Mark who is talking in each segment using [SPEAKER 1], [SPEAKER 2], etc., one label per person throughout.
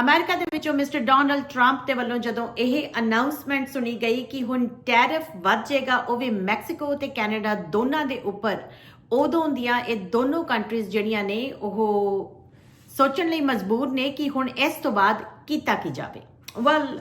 [SPEAKER 1] America ਦੇ ਵਿੱਚੋਂ mister Donald Trump ਦੇ ਵੱਲੋਂ ਜਦੋਂ ਇਹ ਅਨਾਉਂਸਮੈਂਟ ਸੁਣੀ ਗਈ ਕਿ ਹੁਣ ਟੈਰਿਫ ਵੱਧ ਜਾਏਗਾ, ਉਹ ਵੀ ਮੈਕਸੀਕੋ ਤੇ ਕੈਨੇਡਾ ਦੋਨਾਂ ਦੇ ਉੱਪਰ, ਉਦੋਂ ਦੀਆਂ ਇਹ ਦੋਨੋਂ ਕੰਟਰੀਜ਼ ਜਿਹੜੀਆਂ ਨੇ, ਉਹ ਸੋਚਣ ਲਈ ਮਜਬੂਰ ਨੇ ਕਿ ਹੁਣ ਇਸ ਤੋਂ ਬਾਅਦ ਕੀਤਾ ਕੀ ਜਾਵੇ। ਵੈਲ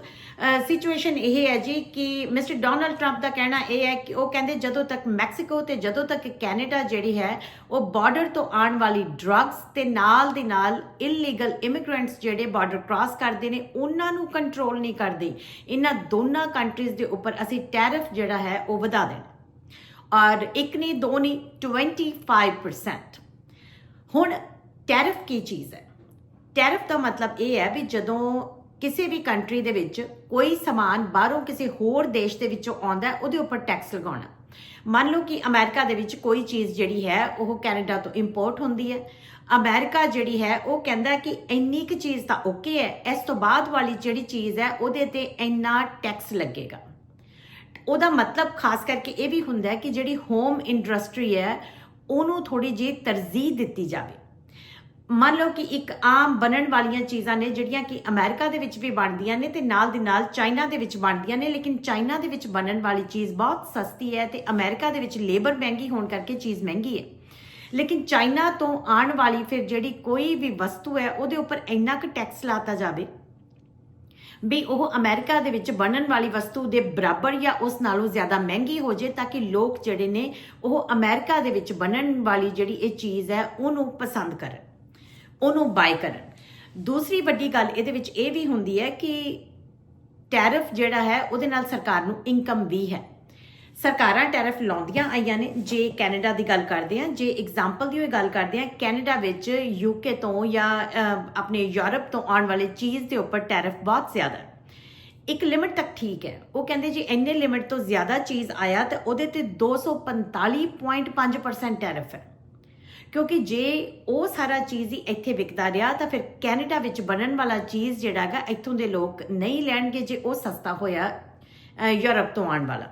[SPEAKER 1] ਸਿਚੁਏਸ਼ਨ ਇਹ ਹੈ ਜੀ ਕਿ ਮਿਸਟਰ ਡੋਨਲਡ ਟਰੰਪ ਦਾ ਕਹਿਣਾ ਇਹ ਹੈ ਕਿ ਉਹ ਕਹਿੰਦੇ ਜਦੋਂ ਤੱਕ ਮੈਕਸੀਕੋ ਤੇ ਜਦੋਂ ਤੱਕ ਕੈਨੇਡਾ ਜਿਹੜੀ ਹੈ, ਉਹ ਬਾਰਡਰ ਤੋਂ ਆਉਣ ਵਾਲੀ ਡਰੱਗਸ ਤੇ ਨਾਲ ਦੇ ਨਾਲ ਇਲੀਗਲ ਇਮੀਗ੍ਰੈਂਟਸ ਜਿਹੜੇ ਬਾਰਡਰ ਕ੍ਰਾਸ ਕਰਦੇ ਨੇ, ਉਹਨਾਂ ਨੂੰ ਕੰਟਰੋਲ ਨਹੀਂ ਕਰਦੇ। ਇਹਨਾਂ ਦੋਨਾਂ ਕੰਟਰੀਜ਼ ਦੇ ਉੱਪਰ ਅਸੀਂ ਟੈਰਿਫ ਜਿਹੜਾ ਹੈ, ਉਹ ਵਧਾ ਦੇਣਾ। ਔਰ ਇੱਕ ਨਹੀਂ, ਦੋ ਨਹੀਂ 25% ਹੁਣ ਟੈਰਿਫ ਕੀ ਚੀਜ਼ ਹੈ? ਟੈਰਿਫ ਦਾ ਮਤਲਬ ਇਹ ਹੈ ਵੀ ਜਦੋਂ ਕਿਸੇ ਵੀ ਕੰਟਰੀ ਦੇ ਵਿੱਚ ਕੋਈ ਸਮਾਨ ਬਾਹਰੋਂ ਕਿਸੇ ਹੋਰ ਦੇਸ਼ ਦੇ ਵਿੱਚੋਂ ਆਉਂਦਾ ਉਹਦੇ ਉੱਪਰ ਟੈਕਸ ਲਗਾਉਣਾ। ਮੰਨ ਲਓ ਕਿ ਅਮਰੀਕਾ ਦੇ ਵਿੱਚ ਕੋਈ ਚੀਜ਼ ਜਿਹੜੀ ਹੈ, ਉਹ ਕੈਨੇਡਾ ਤੋਂ ਇੰਪੋਰਟ ਹੁੰਦੀ ਹੈ। ਅਮਰੀਕਾ ਜਿਹੜੀ ਹੈ, ਉਹ ਕਹਿੰਦਾ ਕਿ ਇੰਨੀ ਕੁ ਚੀਜ਼ ਤਾਂ ਓਕੇ ਹੈ, ਇਸ ਤੋਂ ਬਾਅਦ ਵਾਲੀ ਜਿਹੜੀ ਚੀਜ਼ ਹੈ, ਉਹਦੇ ਤੇ ਇੰਨਾ ਟੈਕਸ ਲੱਗੇਗਾ। ਉਹਦਾ ਮਤਲਬ ਖਾਸ ਕਰਕੇ ਇਹ ਵੀ ਹੁੰਦਾ ਹੈ ਕਿ ਜਿਹੜੀ ਹੋਮ ਇੰਡਸਟਰੀ ਹੈ, ਉਹਨੂੰ ਥੋੜੀ ਜਿਹੀ ਤਰਜੀਹ ਦਿੱਤੀ ਜਾਵੇ। ਮੰਨ ਲਓ ਕਿ ਇੱਕ ਆਮ ਬਣਨ ਵਾਲੀਆਂ ਚੀਜ਼ਾਂ ਨੇ, ਜਿਹੜੀਆਂ ਕਿ ਅਮਰੀਕਾ ਦੇ ਵਿੱਚ ਵੀ ਬਣਦੀਆਂ ਨੇ ਤੇ ਨਾਲ ਦੀ ਨਾਲ ਚਾਈਨਾ ਦੇ ਵਿੱਚ ਬਣਦੀਆਂ ਨੇ, ਲੇਕਿਨ ਚਾਈਨਾ ਦੇ ਵਿੱਚ ਬਣਨ ਵਾਲੀ ਚੀਜ਼ ਬਹੁਤ ਸਸਤੀ ਹੈ ਤੇ ਅਮਰੀਕਾ ਦੇ ਵਿੱਚ ਲੇਬਰ ਮਹਿੰਗੀ ਹੋਣ ਕਰਕੇ ਚੀਜ਼ ਮਹਿੰਗੀ ਹੈ। ਲੇਕਿਨ ਚਾਈਨਾ ਤੋਂ ਆਉਣ ਵਾਲੀ ਫਿਰ ਜਿਹੜੀ ਕੋਈ ਵੀ ਵਸਤੂ ਹੈ, ਉਹਦੇ ਉੱਪਰ ਇੰਨਾ ਕੁ ਟੈਕਸ ਲਾਤਾ ਜਾਵੇ ਵੀ ਉਹ ਅਮਰੀਕਾ ਦੇ ਵਿੱਚ ਬਣਨ ਵਾਲੀ ਵਸਤੂ ਦੇ ਬਰਾਬਰ ਜਾਂ ਉਸ ਨਾਲੋਂ ਜ਼ਿਆਦਾ ਮਹਿੰਗੀ ਹੋ ਜੇ ਤਾਂ ਕਿ ਲੋਕ ਜਿਹੜੇ ਨੇ, ਉਹ ਅਮਰੀਕਾ ਦੇ ਵਿੱਚ ਬਣਨ ਵਾਲੀ ਜਿਹੜੀ ਇਹ ਚੀਜ਼ ਹੈ, ਉਹਨੂੰ ਪਸੰਦ ਕਰਨ। ਉਹਨੂੰ ਬਾਈ ਕਰਨ। ਦੂਸਰੀ ਵੱਡੀ ਗੱਲ ਇਹਦੇ ਵਿੱਚ ਇਹ ਵੀ ਹੁੰਦੀ ਹੈ ਕਿ ਟੈਰਿਫ ਜਿਹੜਾ ਹੈ, ਉਹਦੇ ਨਾਲ ਸਰਕਾਰ ਨੂੰ ਇਨਕਮ ਵੀ ਹੈ। ਸਰਕਾਰਾਂ ਟੈਰਿਫ ਲਾਉਂਦੀਆਂ ਆਈਆਂ ਨੇ। ਜੇ ਕੈਨੇਡਾ ਦੀ ਗੱਲ ਕਰਦੇ ਆ ਜੇ ਐਗਜ਼ਾਮਪਲ ਦੀ ਹੋਈ ਗੱਲ ਕਰਦੇ ਆ ਕੈਨੇਡਾ ਵਿੱਚ ਯੂਕੇ ਤੋਂ ਜਾਂ ਆਪਣੇ ਯੂਰਪ ਤੋਂ ਆਉਣ ਵਾਲੇ ਚੀਜ਼ ਦੇ ਉੱਪਰ ਟੈਰਿਫ ਬਹੁਤ ਜ਼ਿਆਦਾ ਹੈ। ਇੱਕ ਲਿਮਿਟ ਤੱਕ ਠੀਕ ਹੈ। ਉਹ ਕਹਿੰਦੇ ਜੀ ਇੰਨੇ ਲਿਮਿਟ ਤੋਂ ਜ਼ਿਆਦਾ ਚੀਜ਼ ਆਇਆ ਤਾਂ ਉਹਦੇ ਤੇ 245.5% ਟੈਰਿਫ ਹੈ। ਕਿਉਂਕਿ ਜੇ ਉਹ ਸਾਰਾ ਚੀਜ਼ ਹੀ ਇੱਥੇ ਵਿਕਦਾ ਰਿਹਾ, ਤਾਂ ਫਿਰ ਕੈਨੇਡਾ ਵਿੱਚ ਬਣਨ ਵਾਲਾ ਚੀਜ਼ ਜਿਹੜਾ ਹੈਗਾ, ਇੱਥੋਂ ਦੇ ਲੋਕ ਨਹੀਂ ਲੈਣਗੇ ਜੇ ਉਹ ਸਸਤਾ ਹੋਇਆ ਯੂਰਪ ਤੋਂ ਆਉਣ ਵਾਲਾ।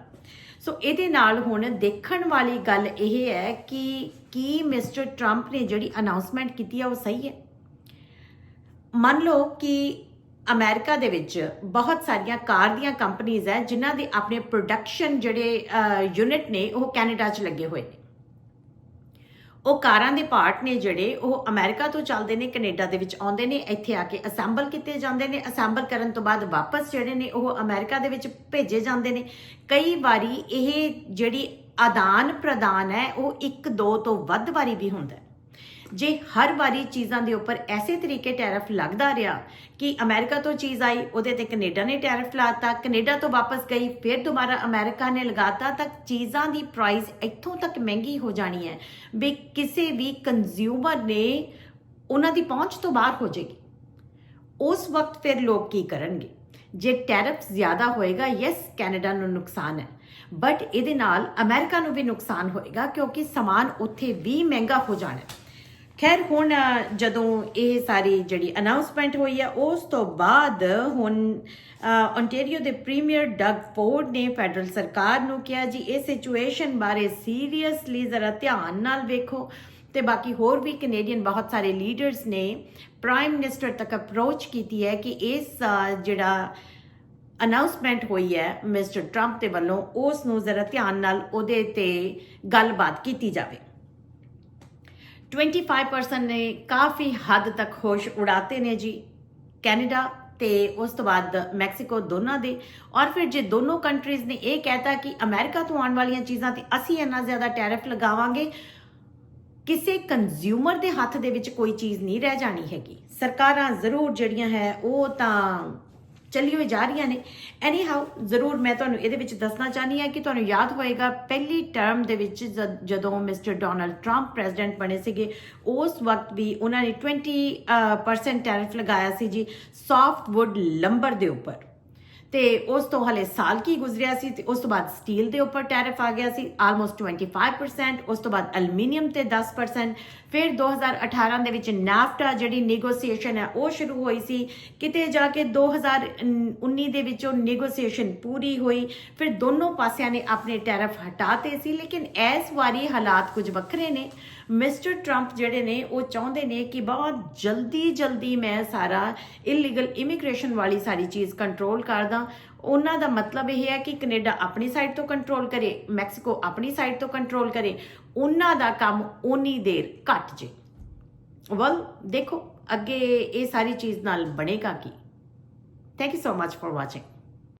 [SPEAKER 1] ਸੋ ਇਹਦੇ ਨਾਲ ਹੁਣ ਦੇਖਣ ਵਾਲੀ ਗੱਲ ਇਹ ਹੈ ਕਿ ਕੀ ਮਿਸਟਰ ਟਰੰਪ ਨੇ ਜਿਹੜੀ ਅਨਾਉਂਸਮੈਂਟ ਕੀਤੀ ਹੈ ਉਹ ਸਹੀ ਹੈ? ਮੰਨ ਲਓ ਕਿ ਅਮਰੀਕਾ ਦੇ ਵਿੱਚ ਬਹੁਤ ਸਾਰੀਆਂ ਕਾਰ ਦੀਆਂ ਕੰਪਨੀਆਂ ਹੈ, ਜਿਨ੍ਹਾਂ ਦੇ ਆਪਣੇ ਪ੍ਰੋਡਕਸ਼ਨ ਜਿਹੜੇ ਯੂਨਿਟ ਨੇ, ਉਹ ਕੈਨੇਡਾ 'ਚ ਲੱਗੇ ਹੋਏ ਨੇ। ਉਹ ਕਾਰਾਂ ਦੇ ਪਾਰਟ ਨੇ ਜਿਹੜੇ ਉਹ ਅਮਰੀਕਾ ਤੋਂ ਚੱਲਦੇ ਨੇ, ਕੈਨੇਡਾ ਦੇ ਵਿੱਚ ਆਉਂਦੇ ਨੇ, ਇੱਥੇ ਆ ਕੇ ਅਸੈਂਬਲ ਕੀਤੇ ਜਾਂਦੇ ਨੇ, ਅਸੈਂਬਲ ਕਰਨ ਤੋਂ ਬਾਅਦ ਵਾਪਸ ਜਿਹੜੇ ਨੇ ਉਹ ਅਮਰੀਕਾ ਦੇ ਵਿੱਚ ਭੇਜੇ ਜਾਂਦੇ ਨੇ। ਕਈ ਵਾਰੀ ਇਹ ਜਿਹੜੀ ਆਦਾਨ ਪ੍ਰਦਾਨ ਹੈ, ਉਹ ਇੱਕ, ਦੋ ਤੋਂ ਵੱਧ ਵਾਰੀ ਵੀ ਹੁੰਦਾ ਹੈ। ਜੇ ਹਰ ਵਾਰੀ ਚੀਜ਼ਾਂ ਦੇ ਉੱਪਰ ਐਸੇ ਤਰੀਕੇ ਟੈਰਿਫ ਲੱਗਦਾ ਰਿਹਾ ਕਿ ਅਮਰੀਕਾ ਤੋਂ ਚੀਜ਼ ਆਈ, ਉਹਦੇ ਤੇ ਕੈਨੇਡਾ ਨੇ ਟੈਰਿਫ ਲਾਤਾ, ਕੈਨੇਡਾ ਤੋਂ ਵਾਪਸ ਗਈ, ਫਿਰ ਦੁਬਾਰਾ ਅਮਰੀਕਾ ਨੇ ਲਗਾਤਾ, ਤਾਂ ਚੀਜ਼ਾਂ ਦੀ ਪ੍ਰਾਈਸ ਇੱਥੋਂ ਤੱਕ ਮਹਿੰਗੀ ਹੋ ਜਾਣੀ ਹੈ ਵੀ ਕਿਸੇ ਵੀ ਕੰਜ਼ਿਊਮਰ ਨੇ ਉਹਨਾਂ ਦੀ ਪਹੁੰਚ ਤੋਂ ਬਾਹਰ ਹੋ ਜਾਏਗੀ। ਉਸ ਵਕਤ ਫਿਰ ਲੋਕ ਕੀ ਕਰਨਗੇ? ਜੇ ਟੈਰਿਫ ਜ਼ਿਆਦਾ ਹੋਏਗਾ ਯੈਸ ਕੈਨੇਡਾ ਨੂੰ ਨੁਕਸਾਨ ਹੈ। ਬਟ ਇਹਦੇ ਨਾਲ ਅਮਰੀਕਾ ਨੂੰ ਵੀ ਨੁਕਸਾਨ ਹੋਏਗਾ ਕਿਉਂਕਿ ਸਮਾਨ ਉੱਥੇ ਵੀ ਮਹਿੰਗਾ ਹੋ ਜਾਣਾ ਖੈਰ, ਹੁਣ ਜਦੋਂ ਇਹ ਸਾਰੀ ਜਿਹੜੀ ਅਨਾਉਂਸਮੈਂਟ ਹੋਈ ਹੈ ਉਸ ਤੋਂ ਬਾਅਦ ਹੁਣ ontario ਦੇ ਪ੍ਰੀਮੀਅਰ ਡਗ ਫੋਰਡ ਨੇ ਫੈਡਰਲ ਸਰਕਾਰ ਨੂੰ ਕਿਹਾ ਜੀ, ਇਹ ਸਿਚੁਏਸ਼ਨ ਬਾਰੇ ਸੀਰੀਅਸਲੀ ਜ਼ਰਾ ਧਿਆਨ ਨਾਲ ਵੇਖੋ। ਤੇ ਬਾਕੀ ਹੋਰ ਵੀ ਕੈਨੇਡੀਅਨ ਬਹੁਤ ਸਾਰੇ ਲੀਡਰਸ ਨੇ ਪ੍ਰਾਈਮ ਮਿਨਿਸਟਰ ਤੱਕ ਅਪਰੋਚ ਕੀਤੀ ਹੈ ਕਿ ਇਸ ਜਿਹੜਾ ਅਨਾਉਂਸਮੈਂਟ ਹੋਈ ਹੈ ਮਿਸਟਰ ਟਰੰਪ ਦੇ ਵੱਲੋਂ, ਉਸ ਨੂੰ ਜ਼ਰਾ ਧਿਆਨ ਨਾਲ ਉਹਦੇ ਤੇ ਗੱਲਬਾਤ ਕੀਤੀ ਜਾਵੇ। 25% ਨੇ ਕਾਫੀ ਹੱਦ ਤੱਕ ਹੋਸ਼ ਉਡਾਤੇ ਨੇ ਜੀ ਕੈਨੇਡਾ ਤੇ ਉਸ ਤੋਂ ਬਾਅਦ ਮੈਕਸੀਕੋ ਦੋਨਾਂ ਦੇ। ਔਰ ਫਿਰ ਜੇ ਦੋਨੋਂ ਕੰਟਰੀਜ਼ ਨੇ ਇਹ ਕਹਿਤਾ ਕਿ ਅਮਰੀਕਾ ਤੋਂ ਆਉਣ ਵਾਲੀਆਂ ਚੀਜ਼ਾਂ ਤੇ ਅਸੀਂ ਇੰਨਾ ਜ਼ਿਆਦਾ ਟੈਰਿਫ ਲਗਾਵਾਂਗੇ, ਕਿਸੇ ਕੰਜ਼ਿਊਮਰ ਦੇ ਹੱਥ ਦੇ ਵਿੱਚ ਕੋਈ ਚੀਜ਼ ਨਹੀਂ ਰਹਿ ਜਾਣੀ ਹੈਗੀ। ਸਰਕਾਰਾਂ ਜ਼ਰੂਰ ਜਿਹੜੀਆਂ ਹੈ, ਉਹ ਤਾਂ ਚੱਲੀ ਹੋਈ ਜਾ ਰਹੀਆਂ ਨੇ। ਐਨੀ ਹਾਊ ਜ਼ਰੂਰ ਮੈਂ ਤੁਹਾਨੂੰ ਇਹਦੇ ਵਿੱਚ ਦੱਸਣਾ ਚਾਹਨੀ ਹਾਂ ਕਿ ਤੁਹਾਨੂੰ ਯਾਦ ਹੋਏਗਾ, ਪਹਿਲੀ ਟਰਮ ਦੇ ਵਿੱਚ ਜਦ- ਜਦੋਂ ਮਿਸਟਰ ਡੋਨਲਡ ਟਰੰਪ ਪ੍ਰੈਜ਼ੀਡੈਂਟ ਬਣੇ ਸੀਗੇ, ਉਸ ਵਕਤ ਵੀ ਉਹਨਾਂ ਨੇ 20% ਟੈਰਿਫ ਲਗਾਇਆ ਸੀ ਜੀ ਸੌਫਟਵੁੱਡ ਲੰਬਰ ਦੇ ਉੱਪਰ। ਤੇ ਉਸ ਤੋਂ ਹਲੇ ਸਾਲ ਕੀ ਗੁਜ਼ਰਿਆ ਸੀ ਤੇ ਉਸ ਤੋਂ ਬਾਅਦ ਸਟੀਲ ਦੇ ਉੱਪਰ ਟੈਰਿਫ ਆ ਗਿਆ ਸੀ ਆਲਮੋਸਟ 25% ਉਸ ਤੋਂ ਬਾਅਦ ਐਲੂਮੀਨੀਅਮ ਤੇ 10% ਫਿਰ 2018 ਦੇ ਵਿੱਚ ਨਾਫਟਾ ਜਿਹੜੀ ਨੈਗੋਸੀਏਸ਼ਨ ਹੈ, ਉਹ ਸ਼ੁਰੂ ਹੋਈ ਸੀ, ਕਿਤੇ ਜਾ ਕੇ 2019 ਦੇ ਵਿੱਚ ਉਹ ਨੈਗੋਸੀਏਸ਼ਨ ਪੂਰੀ ਹੋਈ, ਫਿਰ ਦੋਨੋਂ ਪਾਸਿਆਂ ਨੇ ਆਪਣੇ ਟੈਰਿਫ ਹਟਾਤੇ ਸੀ, ਲੇਕਿਨ ਇਸ ਵਾਰੀ ਹਾਲਾਤ ਕੁਝ ਵੱਖਰੇ ਨੇ। ਮਿਸਟਰ ਟਰੰਪ ਜਿਹੜੇ ਨੇ, ਉਹ ਚਾਹੁੰਦੇ ਨੇ ਕਿ ਬਹੁਤ ਜਲਦੀ ਜਲਦੀ ਮੈਂ ਸਾਰਾ ਇਲੀਗਲ ਇਮੀਗ੍ਰੇਸ਼ਨ ਵਾਲੀ ਸਾਰੀ ਚੀਜ਼ ਕੰਟਰੋਲ ਕਰਦਾ। ਉਹਨਾਂ ਦਾ ਮਤਲਬ ਇਹ ਹੈ ਕਿ ਕੈਨੇਡਾ ਆਪਣੀ ਸਾਈਡ ਤੋਂ ਕੰਟਰੋਲ ਕਰੇ, ਮੈਕਸੀਕੋ ਆਪਣੀ ਸਾਈਡ ਤੋਂ ਕੰਟਰੋਲ ਕਰੇ। ਉਹਨਾਂ ਦਾ ਕੰਮ ਉਨੀ ਦੇਰ ਘਟ ਜੇ। ਵਲ ਦੇਖੋ, ਅੱਗੇ ਇਹ ਸਾਰੀ ਚੀਜ਼ ਨਾਲ ਬਣੇਗਾ ਕੀ? Thank you so much for watching